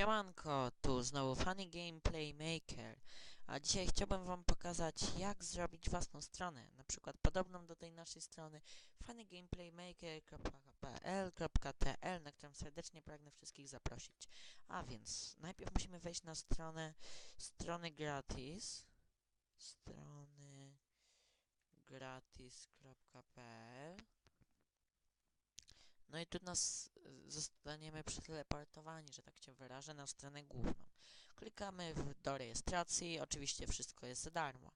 Siemanko, tu znowu Funny Gameplay Maker, a dzisiaj chciałbym wam pokazać jak zrobić własną stronę, na przykład podobną do tej naszej strony funnygameplaymaker.pl.tl, na którą serdecznie pragnę wszystkich zaprosić. A więc najpierw musimy wejść na stronę strony gratis, strony gratis.pl no i tu nas zostaniemy przeteleportowani, że tak się wyrażę, na stronę główną. Klikamy w, do rejestracji, oczywiście wszystko jest za darmo.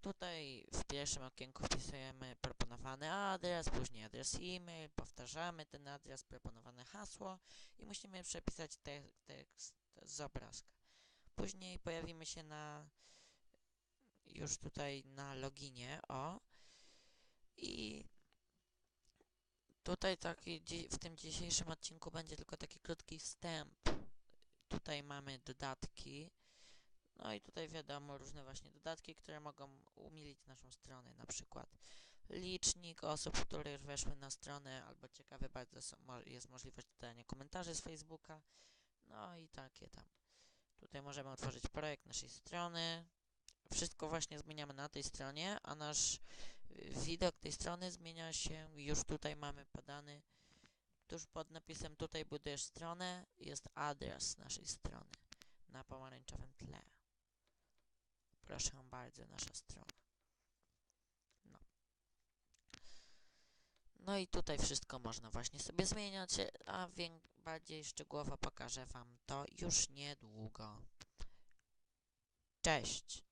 Tutaj w pierwszym okienku wpisujemy proponowany adres, później adres e-mail, powtarzamy ten adres, proponowane hasło i musimy przepisać te, tekst z obrazka. Później pojawimy się na już tutaj na loginie, o i Tutaj taki, w tym dzisiejszym odcinku będzie tylko taki krótki wstęp. Tutaj mamy dodatki. No i tutaj wiadomo różne właśnie dodatki, które mogą umilić naszą stronę, na przykład licznik osób, które już weszły na stronę, albo ciekawe bardzo są, jest możliwość dodania komentarzy z Facebooka, no i takie tam. Tutaj możemy otworzyć projekt naszej strony. Wszystko właśnie zmieniamy na tej stronie, a nasz widok tej strony zmienia się, już tutaj mamy podany, tuż pod napisem tutaj budujesz stronę, jest adres naszej strony na pomarańczowym tle. Proszę bardzo, nasza strona. No. No i tutaj wszystko można właśnie sobie zmieniać, a bardziej szczegółowo pokażę Wam to już niedługo. Cześć!